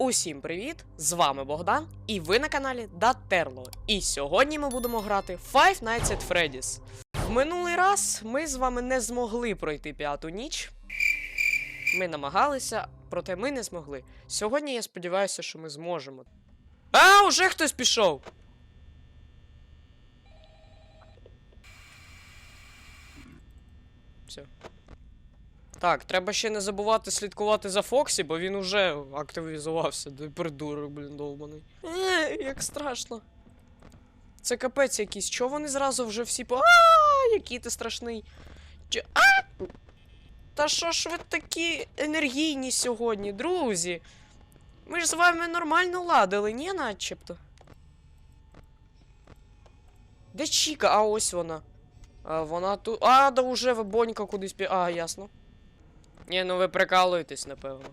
Усім привіт! З вами Богдан, і ви на каналі Датерло. І сьогодні ми будемо грати Five Nights at Freddy's. В минулий раз ми з вами не змогли пройти п'яту ніч. Ми намагалися, проте ми не змогли. Сьогодні я сподіваюся, що ми зможемо. А, уже хтось пішов! Все. Так, треба ще не забувати слідкувати за Фоксі, бо він уже активізувався. Придурок, блін, довбаний. Е, як страшно. Це капець якийсь. Чого вони зразу вже всі по. А, який ти страшний. Чи... А! Та що ж ви такі енергійні сьогодні, друзі? Ми ж з вами нормально ладили, ні, начебто. Де Чіка? А ось вона. А, вона тут. А, да уже бонька кудись пі. А, ясно. Ні, ну ви прикалуєтесь, напевно.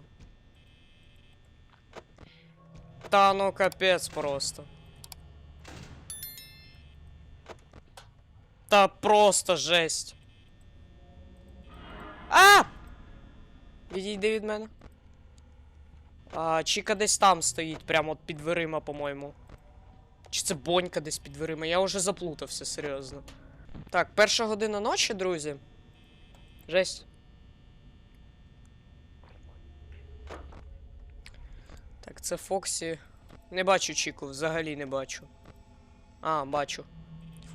Та ну капець просто. Та просто жесть. А! Відійди від мене. А, Чіка десь там стоїть, прямо от під дверима, по-моєму. Чи це бонька десь під дверима? Я вже заплутався, серйозно. Так, перша година ночі, друзі. Жесть. Так, це Фоксі. Не бачу Чіку, взагалі не бачу. А, бачу.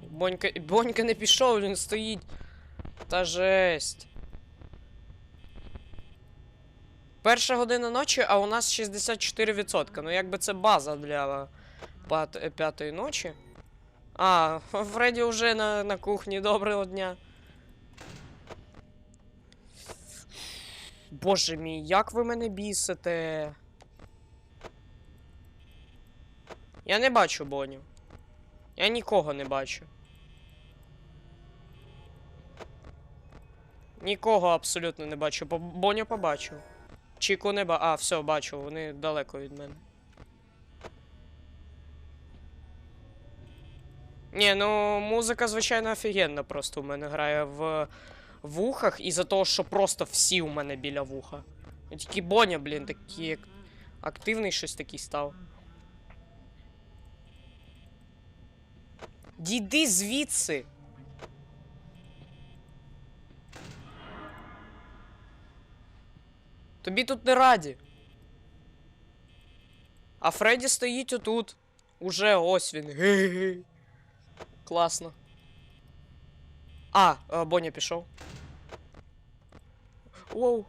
Фу, Бонька. Бонька не пішов, він стоїть. Та жесть. Перша година ночі, а у нас 64%. Ну, якби це база для п'ятої ночі. А, Фредді вже на, на кухні. Доброго дня. Боже мій, як ви мене бісите. Я не бачу Боню. Я нікого не бачу. Нікого абсолютно не бачу. Бо Боню побачив. Чіку не ба. А, все, бачу, вони далеко від мене. Ні, ну музика, звичайно, офігенна просто у мене грає в вухах, і за того, що просто всі у мене біля вуха. Тільки Боня, блін, такий активний щось такий став. Дійди звідси. Тобі тут не раді. А Фредді стоїть отут. Уже ось він. Ге-ге. Класно. А, е, Боня пішов. Воу.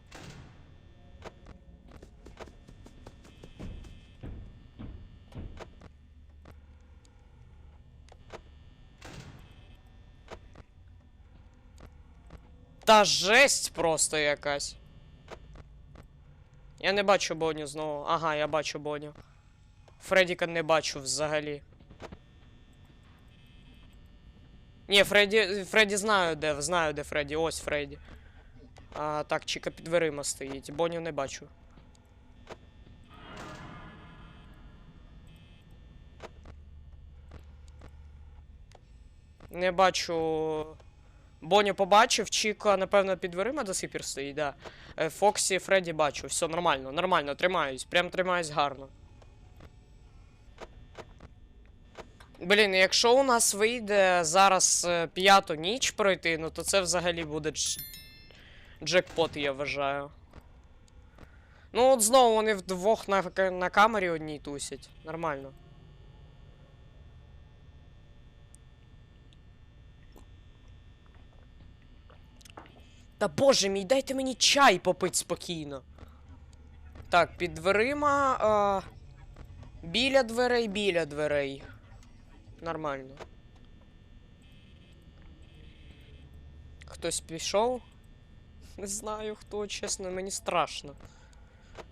Та жесть просто якась. Я не бачу Боню знову. Ага, я бачу Боню. Фредіка не бачу взагалі. Ні, Фредді. Фредді знаю де. Знаю, де Фредді. Ось Фредді. А, так, Чіка під дверима стоїть. Боню не бачу. Не бачу. Боню побачив, Чіка, напевно, під дверима до сих пір стоїть, да. Е, Фоксі, Фредді бачу. Все нормально, нормально, тримаюсь. Прям тримаюсь гарно. Блін, якщо у нас вийде зараз е, п'яту ніч пройти, ну то це взагалі буде дж... джекпот, я вважаю. Ну, от знову вони вдвох на, на камері одній тусять. Нормально. Та боже мій, дайте мені чай попить спокійно. Так, під дверима. А... Біля дверей, біля дверей. Нормально. Хтось пішов? Не знаю хто, чесно, мені страшно.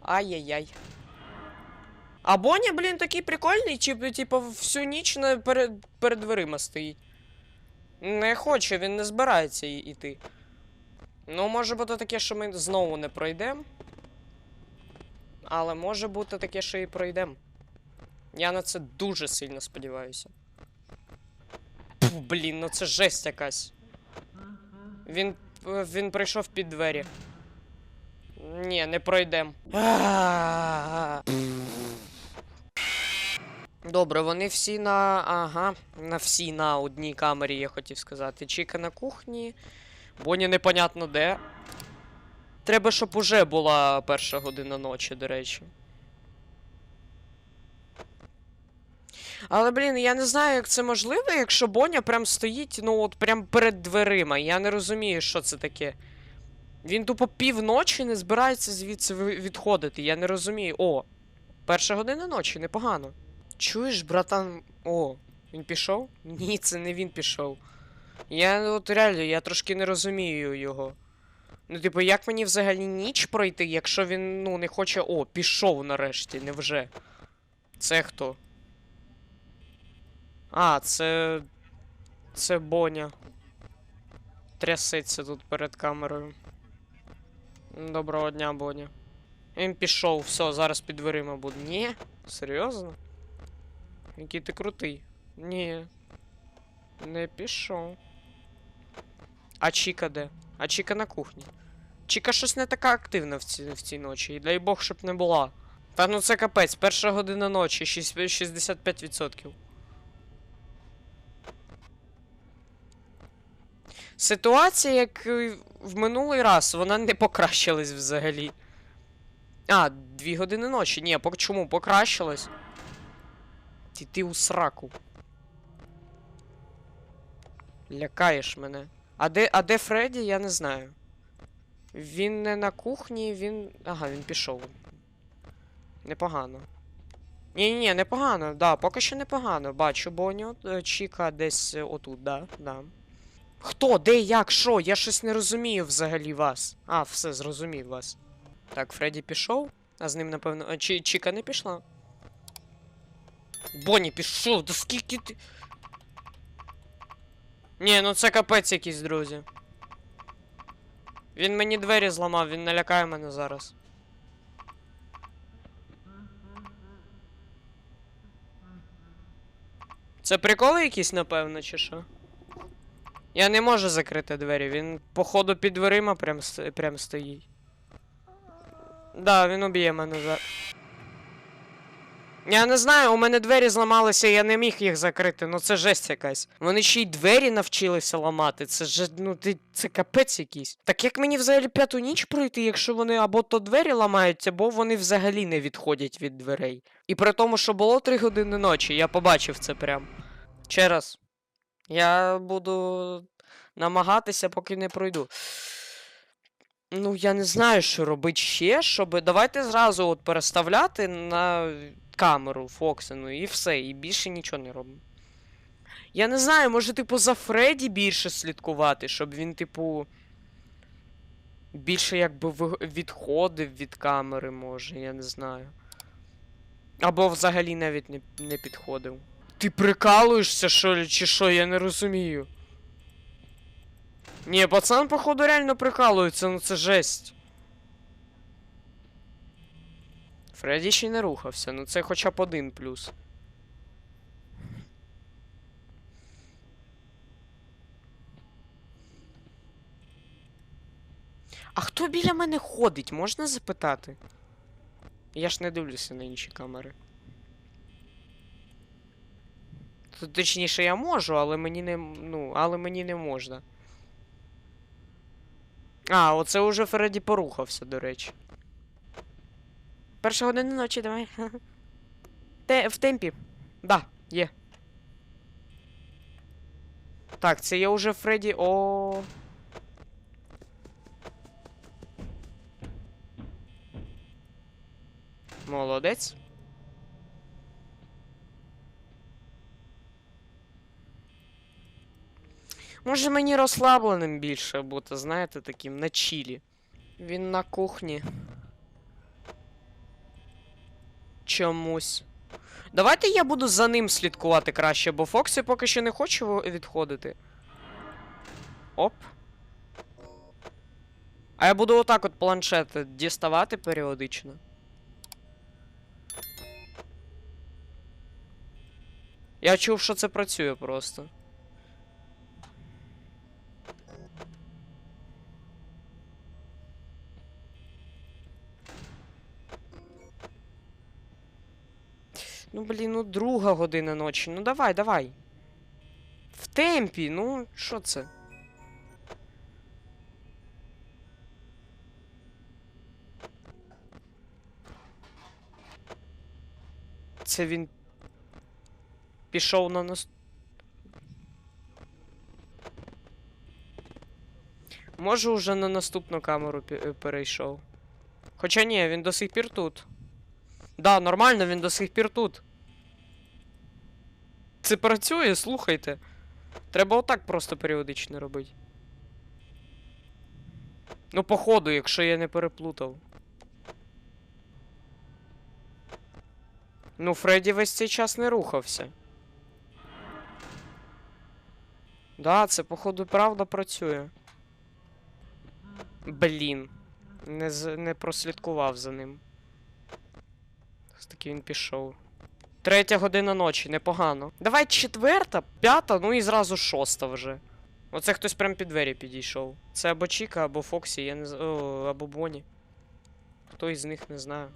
Ай-яй-яй. А Боня, блін, такий прикольний, чи, типу, всю ніч перед, перед дверима стоїть. Не хоче, він не збирається й- іти. Ну, може бути таке, що ми знову не пройдемо. Але може бути таке, що і пройдемо. Я на це дуже сильно сподіваюся. Пф, блін, ну це жесть якась. Він. Він прийшов під двері. Ні, не пройдем. Добре, вони всі на. Ага, на всі на одній камері, я хотів сказати. Чіка на кухні. Боні непонятно де. Треба, щоб уже була перша година ночі, до речі. Але, блін, я не знаю, як це можливо, якщо Боня прям стоїть, ну от прям перед дверима. Я не розумію, що це таке. Він тупо півночі не збирається звідси відходити. Я не розумію. О, перша година ночі, непогано. Чуєш, братан. О, він пішов? Ні, це не він пішов. Я от реально, я трошки не розумію його. Ну, типу, як мені взагалі ніч пройти, якщо він, ну, не хоче. О, пішов нарешті, невже? Це хто? А, це. Це Боня. Трясеться тут перед камерою. Доброго дня, Боня. Він пішов, все, зараз під дверима буде. Ні? Серйозно? Який ти крутий. Ні. Не пішов. А Чіка де? А Чіка на кухні. Чіка щось не така активна в, ці, в цій ночі. І дай Бог, щоб не була. Та ну це капець, перша година ночі, шість- 65%. Ситуація, як в минулий раз, вона не покращилась взагалі. А, дві години ночі. Ні, пок- чому покращилась? Ти ти у сраку. Лякаєш мене. А де, а де Фредді, я не знаю. Він не на кухні, він. Ага, він пішов. Непогано. Ні, ні, ні, непогано, да, поки що непогано. Бачу Боню, е, Чіка десь е, отут, да, да. Хто, де, як, що? Я щось не розумію взагалі вас. А, все, зрозумів вас. Так, Фредді пішов, а з ним, напевно. Чі, Чіка не пішла. Бонні пішов, да скільки ти. Ні, ну це капець якийсь, друзі. Він мені двері зламав, він налякає мене зараз. Це приколи якісь, напевно, чи що? Я не можу закрити двері, він, походу, під дверима прям, прям стоїть. Да, він уб'є мене за. Я не знаю, у мене двері зламалися, я не міг їх закрити, ну це жесть якась. Вони ще й двері навчилися ламати. Це ж, ну ти, це капець якийсь. Так як мені взагалі п'яту ніч пройти, якщо вони або то двері ламають, або вони взагалі не відходять від дверей. І при тому, що було 3 години ночі, я побачив це прям. Ще раз. Я буду намагатися, поки не пройду. Ну, я не знаю, що робити ще, щоб. Давайте зразу от переставляти на камеру Фоксену і все, і більше нічого не робимо. Я не знаю, може, типу, за Фредді більше слідкувати, щоб він, типу. Більше якби відходив від камери, може, я не знаю. Або взагалі навіть не, не підходив. Ти прикалуєшся, що ли, чи що, я не розумію. Ні, пацан, походу, реально прикалується, ну це жесть. Фредді ще не рухався, ну це хоча б один плюс. А хто біля мене ходить, можна запитати? Я ж не дивлюся на інші камери. Т- Точніше, я можу, але мені не. Ну, але мені не можна. А, оце уже Фредді порухався, до речі. Перша година ночі, давай. Те, в темпі. Да, є. Так, це я уже Фредді. О. Молодець. Може мені розслабленим більше бути, знаєте, таким на чілі. Він на кухні. Чомусь. Давайте я буду за ним слідкувати краще, бо Фоксі поки що не хоче відходити. Оп. А я буду отак от планшет діставати періодично. Я чув, що це працює просто. Блін, ну друга година ночі. Ну давай, давай. В темпі, ну, що це? Це він пішов на нас. Може, уже на наступну камеру е, перейшов. Хоча ні, він до сих пір тут. Да, нормально, він до сих пір тут. Це працює, слухайте. Треба отак просто періодично робити. Ну, походу, якщо я не переплутав. Ну, Фредді весь цей час не рухався. Да, це, походу, правда працює. Блін. Не, не прослідкував за ним. Ось таки він пішов. Третя година ночі, непогано. Давай четверта, п'ята, ну і зразу шоста вже. Оце хтось прям під двері підійшов. Це або Чіка, або Фоксі, я не знаю. Або Боні. Хто із них не знаю.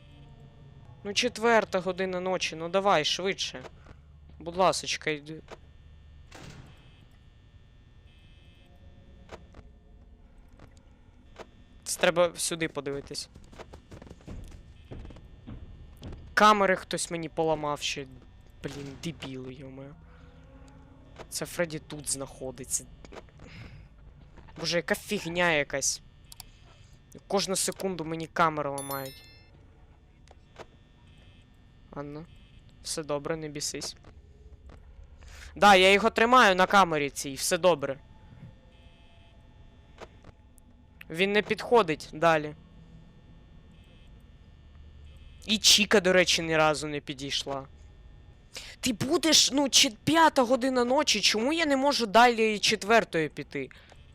Ну, четверта година ночі, ну давай, швидше. Будь ласочка, йди. Це треба сюди подивитись. Камери хтось мені поламав ще. Блін, дебіли, йоме. Це Фредді тут знаходиться. Боже, яка фігня якась. Кожну секунду мені камери ламають. Анна. Все добре, не бісись. Да, я його тримаю на камері цій, все добре. Він не підходить далі. І Чіка, до речі, ні разу не підійшла. Ти будеш, ну, чи п'ята година ночі, чому я не можу далі четвертої піти?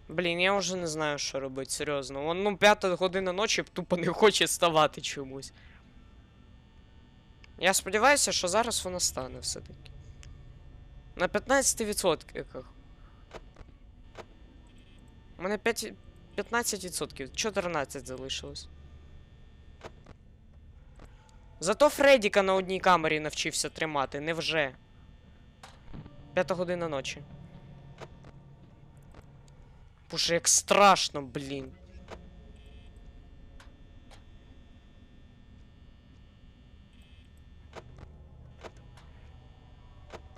Блін, я вже не знаю, що робити, серйозно. Вон, ну, п'ята година ночі тупо не хоче ставати чомусь. Я сподіваюся, що зараз вона стане все-таки. На 15%. У мене 5... 15%, 14 залишилось. Зато Фредіка на одній камері навчився тримати, невже. П'ята година ночі. Боже, як страшно, блін.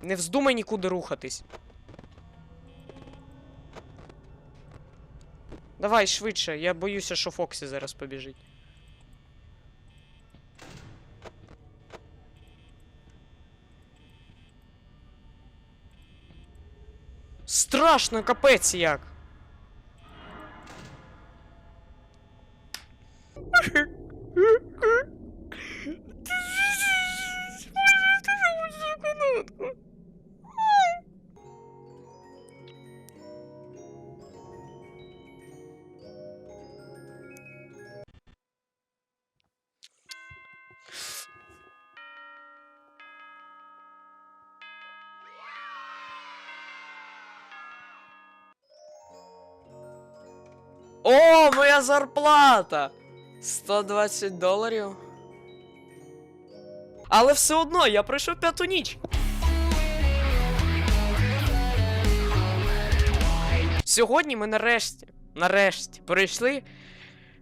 Не вздумай нікуди рухатись. Давай швидше, я боюся, що Фоксі зараз побіжить. Страшно, капець як. О, моя зарплата! 120 доларів. Але все одно я пройшов п'яту ніч. Сьогодні ми нарешті, нарешті, пройшли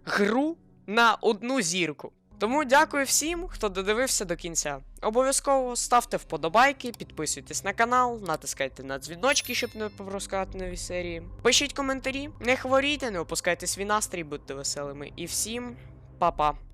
гру на одну зірку. Тому дякую всім, хто додивився до кінця. Обов'язково ставте вподобайки, підписуйтесь на канал, натискайте на дзвіночки, щоб не пропускати нові серії. Пишіть коментарі, не хворійте, не опускайте свій настрій, будьте веселими. І всім па-па.